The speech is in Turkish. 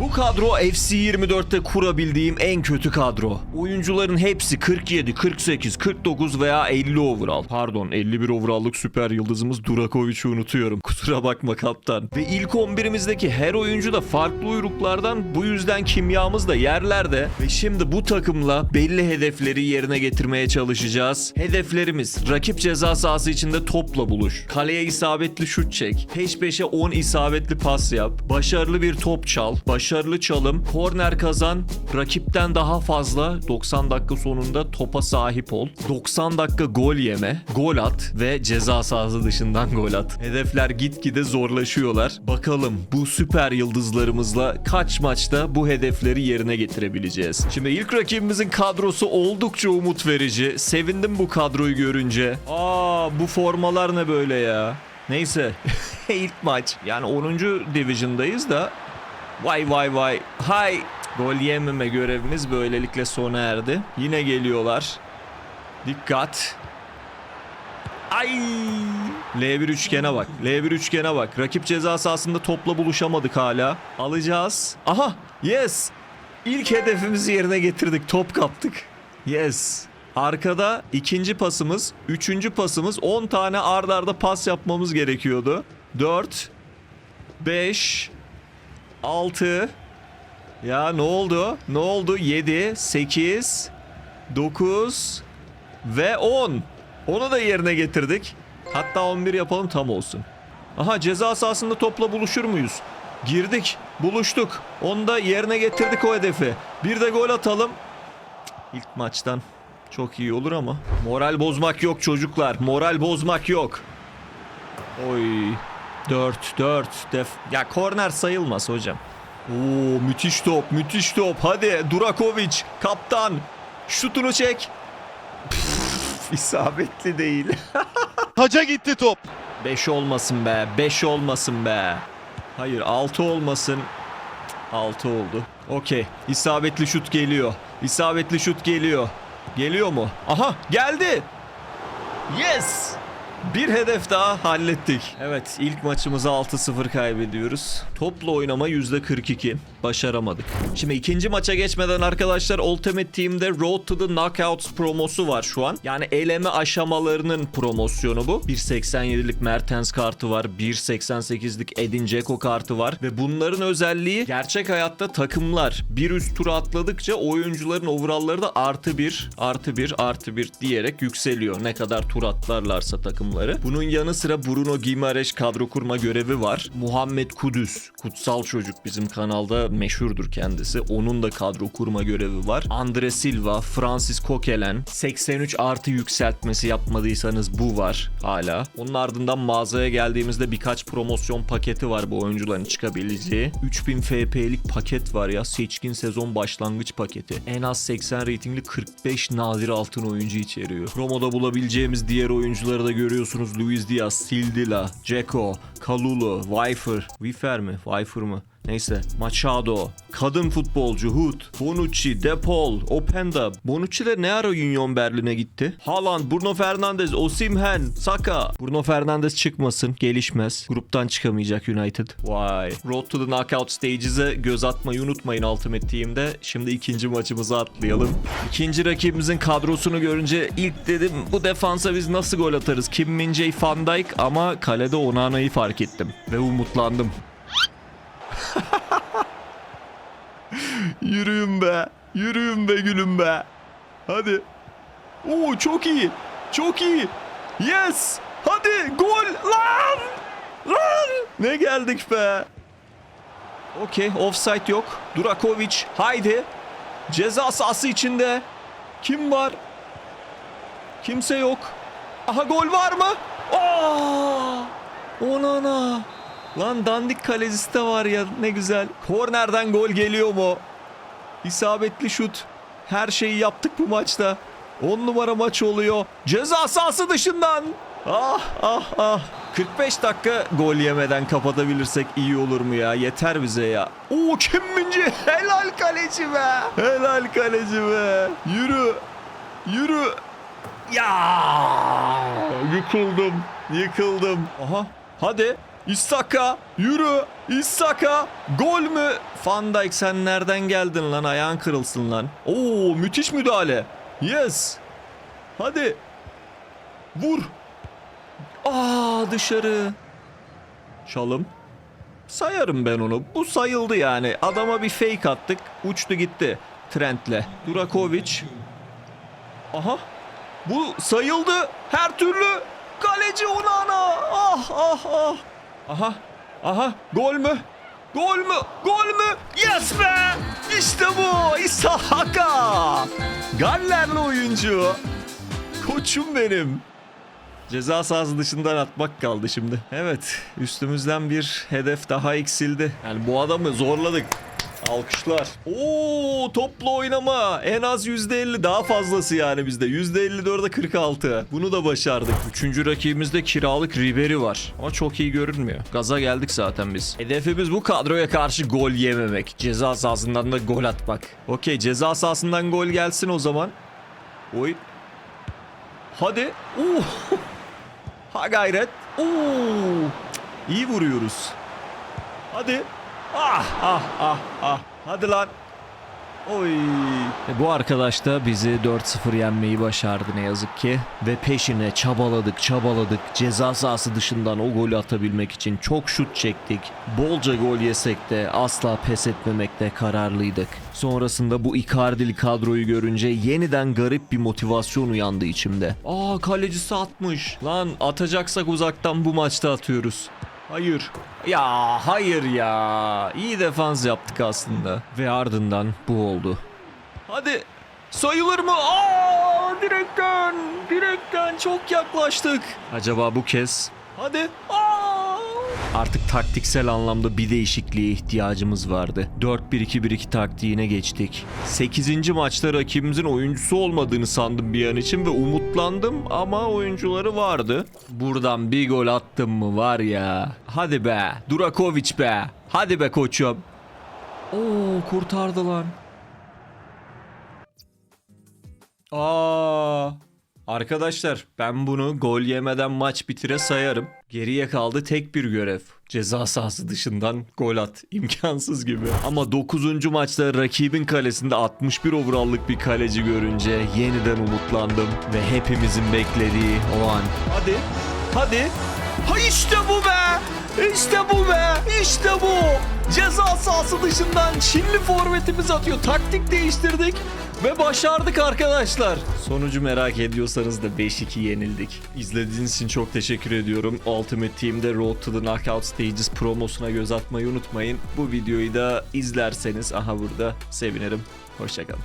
Bu kadro FC 24'te kurabildiğim en kötü kadro. Oyuncuların hepsi 47, 48, 49 veya 50 overall. Pardon 51 overall'lık süper yıldızımız Durakovic'i unutuyorum. Kusura bakma kaptan. Ve ilk 11'imizdeki her oyuncu da farklı uyruklardan bu yüzden kimyamız da yerlerde. Ve şimdi bu takımla belli hedefleri yerine getirmeye çalışacağız. Hedeflerimiz rakip ceza sahası içinde topla buluş. Kaleye isabetli şut çek. Peş peşe 10 isabetli pas yap. Başarılı bir top çal. Başarılı çalım. Korner kazan. Rakipten daha fazla 90 dakika sonunda topa sahip ol. 90 dakika gol yeme. Gol at ve ceza sahası dışından gol at. Hedefler gitgide zorlaşıyorlar. Bakalım bu süper yıldızlarımızla kaç maçta bu hedefleri yerine getirebileceğiz. Şimdi ilk rakibimizin kadrosu oldukça umut verici. Sevindim bu kadroyu görünce. Aa bu formalar ne böyle ya? Neyse. ilk maç. Yani 10. division'dayız da Vay vay vay. Hay. Gol yememe görevimiz böylelikle sona erdi. Yine geliyorlar. Dikkat. Ay! L1 üçgene bak. L1 üçgene bak. Rakip ceza sahasında topla buluşamadık hala. Alacağız. Aha! Yes! İlk hedefimizi yerine getirdik. Top kaptık. Yes. Arkada ikinci pasımız, üçüncü pasımız 10 tane ard arda pas yapmamız gerekiyordu. 4 5 6 Ya ne oldu? Ne oldu? 7 8 9 ve 10. Onu da yerine getirdik. Hatta 11 yapalım tam olsun. Aha ceza sahasında topla buluşur muyuz? Girdik, buluştuk. Onu da yerine getirdik o hedefi. Bir de gol atalım. İlk maçtan çok iyi olur ama. Moral bozmak yok çocuklar. Moral bozmak yok. Oy. 4 4 def. Ya korner sayılmaz hocam. Oo müthiş top, müthiş top. Hadi Durakovic, kaptan. Şutunu çek. Pff, isabetli değil. Taca gitti top. 5 olmasın be. 5 olmasın be. Hayır 6 olmasın. 6 oldu. Okey. İsabetli şut geliyor. İsabetli şut geliyor. Geliyor mu? Aha geldi. Yes. Bir hedef daha hallettik. Evet ilk maçımızı 6-0 kaybediyoruz. Topla oynama %42. Başaramadık. Şimdi ikinci maça geçmeden arkadaşlar Ultimate Team'de Road to the Knockouts promosu var şu an. Yani eleme aşamalarının promosyonu bu. 1.87'lik Mertens kartı var. 1.88'lik Edin Dzeko kartı var. Ve bunların özelliği gerçek hayatta takımlar bir üst tura atladıkça oyuncuların overallları da artı bir, artı bir, artı bir diyerek yükseliyor. Ne kadar tur atlarlarsa takımları. Bunun yanı sıra Bruno Gimareş kadro kurma görevi var. Muhammed Kudüs, kutsal çocuk bizim kanalda meşhurdur kendisi. Onun da kadro kurma görevi var. Andre Silva, Francis Kokelen, 83 artı yükseltmesi yapmadıysanız bu var hala. Onun ardından mağazaya geldiğimizde birkaç promosyon paketi var bu oyuncuların çıkabileceği. 3000 FP'lik paket var ya seçkin sezon başlangıç paketi. En az 80 reytingli 45 nadir altın oyuncu içeriyor. Promoda bulabileceğimiz diğer oyuncuları da görüyorsunuz. Luis Diaz, Sildila, Ceko, Kalulu, Weifer. Wifer mi? Weifer mı? Neyse. Machado. Kadın futbolcu Hood. Bonucci, Depol, Openda. Bonucci de ne ara Union Berlin'e gitti? Haaland, Bruno Fernandes, Osimhen, Saka. Bruno Fernandes çıkmasın. Gelişmez. Gruptan çıkamayacak United. Vay. Road to the Knockout Stages'e göz atmayı unutmayın Ultimate Team'de. Şimdi ikinci maçımıza atlayalım. İkinci rakibimizin kadrosunu görünce ilk dedim bu defansa biz nasıl gol atarız? Kim Min Van Dijk ama kalede Onana'yı fark ettim. Ve umutlandım. Yürüyün be. Yürüyün be gülüm be. Hadi. Oo çok iyi. Çok iyi. Yes. Hadi gol lan. Lan. Ne geldik be. Okey offside yok. Durakovic haydi. Ceza sahası içinde. Kim var? Kimse yok. Aha gol var mı? Aa! Onana. Lan dandik kalecisi de var ya ne güzel. Kornerden gol geliyor mu? İsabetli şut. Her şeyi yaptık bu maçta. 10 numara maç oluyor. Ceza sahası dışından. Ah ah ah. 45 dakika gol yemeden kapatabilirsek iyi olur mu ya? Yeter bize ya. Oo Kim Min-jae. Helal kaleci be. Helal kaleci be. Yürü. Yürü. Ya yıkıldım. Yıkıldım. Aha. Hadi. Isaka yürü. Isaka gol mü? Van Dijk sen nereden geldin lan? Ayağın kırılsın lan. Oo müthiş müdahale. Yes. Hadi. Vur. Aa dışarı. Çalım. Sayarım ben onu. Bu sayıldı yani. Adama bir fake attık. Uçtu gitti. Trent'le. Durakovic. Aha. Bu sayıldı. Her türlü. Kaleci Onana. Ah ah ah. Aha. Aha. Gol mü? Gol mü? Gol mü? Yes be! İşte bu. Isahaka. Gallerli oyuncu. Koçum benim. Ceza sahası dışından atmak kaldı şimdi. Evet, üstümüzden bir hedef daha eksildi. Yani bu adamı zorladık. Alkışlar. Oo, toplu oynama. En az %50 daha fazlası yani bizde. %54'e 46. Bunu da başardık. Üçüncü rakibimizde kiralık Ribery var. Ama çok iyi görünmüyor. Gaza geldik zaten biz. Hedefimiz bu kadroya karşı gol yememek. Ceza sahasından da gol atmak. Okey, ceza sahasından gol gelsin o zaman. Oy. Hadi. Oo. Ha gayret. Oo. İyi vuruyoruz. Hadi. Ah ah ah ah. Hadi lan. Oy. E, Bu arkadaş da bizi 4-0 yenmeyi başardı ne yazık ki. Ve peşine çabaladık çabaladık. Ceza sahası dışından o golü atabilmek için çok şut çektik. Bolca gol yesek de asla pes etmemekte kararlıydık. Sonrasında bu Icardi'li kadroyu görünce yeniden garip bir motivasyon uyandı içimde. Aa kalecisi atmış. Lan atacaksak uzaktan bu maçta atıyoruz. Hayır. Ya hayır ya. İyi defans yaptık aslında. Ve ardından bu oldu. Hadi. Sayılır mı? Aa, direkten. Direkten çok yaklaştık. Acaba bu kez? Hadi. Aa! Artık taktiksel anlamda bir değişikliğe ihtiyacımız vardı. 4-1-2-1-2 taktiğine geçtik. 8. maçta rakibimizin oyuncusu olmadığını sandım bir an için ve umutlandım ama oyuncuları vardı. Buradan bir gol attım mı var ya. Hadi be. Durakovic be. Hadi be koçum. Oo kurtardı lan. Aa, arkadaşlar ben bunu gol yemeden maç bitire sayarım. Geriye kaldı tek bir görev. Ceza sahası dışından gol at. İmkansız gibi. Ama 9. maçta rakibin kalesinde 61 overall'lık bir kaleci görünce yeniden umutlandım. Ve hepimizin beklediği o an. Hadi. Hadi. Ha işte bu be. İşte bu be. İşte bu. Ceza sahası dışından Çinli forvetimiz atıyor. Taktik değiştirdik. Ve başardık arkadaşlar. Sonucu merak ediyorsanız da 5-2 yenildik. İzlediğiniz için çok teşekkür ediyorum. Ultimate Team'de Road to the Knockout Stages promosuna göz atmayı unutmayın. Bu videoyu da izlerseniz aha burada sevinirim. Hoşçakalın.